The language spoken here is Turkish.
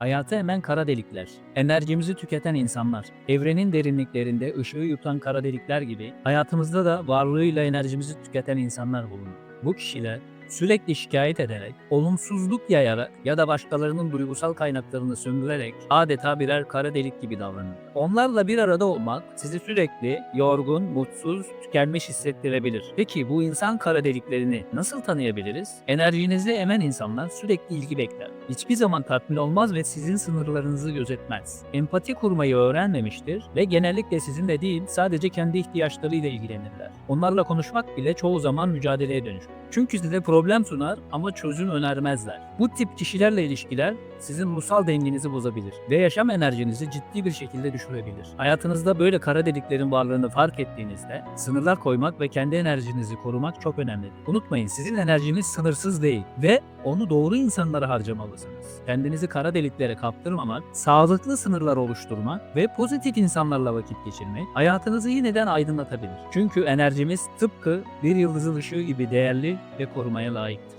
Hayatı emen kara delikler, enerjimizi tüketen insanlar, evrenin derinliklerinde ışığı yutan kara delikler gibi hayatımızda da varlığıyla enerjimizi tüketen insanlar bulunur. Bu kişiler sürekli şikayet ederek, olumsuzluk yayarak ya da başkalarının duygusal kaynaklarını sömürerek adeta birer kara delik gibi davranır. Onlarla bir arada olmak sizi sürekli yorgun, mutsuz, tükenmiş hissettirebilir. Peki bu insan kara deliklerini nasıl tanıyabiliriz? Enerjinizi emen insanlar sürekli ilgi bekler. Hiçbir zaman tatmin olmaz ve sizin sınırlarınızı gözetmez. Empati kurmayı öğrenmemiştir ve genellikle sizinle değil sadece kendi ihtiyaçlarıyla ilgilenirler. Onlarla konuşmak bile çoğu zaman mücadeleye dönüşür. Çünkü size problem sunar ama çözüm önermezler. Bu tip kişilerle ilişkiler sizin ruhsal dengenizi bozabilir ve yaşam enerjinizi ciddi bir şekilde düşürebilir. Hayatınızda böyle kara deliklerin varlığını fark ettiğinizde sınırlar koymak ve kendi enerjinizi korumak çok önemlidir. Unutmayın sizin enerjiniz sınırsız değil ve onu doğru insanlara harcamalısınız. Kendinizi kara deliklere kaptırmamak, sağlıklı sınırlar oluşturmak ve pozitif insanlarla vakit geçirmek hayatınızı yeniden aydınlatabilir. Çünkü enerjimiz tıpkı bir yıldızın ışığı gibi değerli ve korumaya layıktır.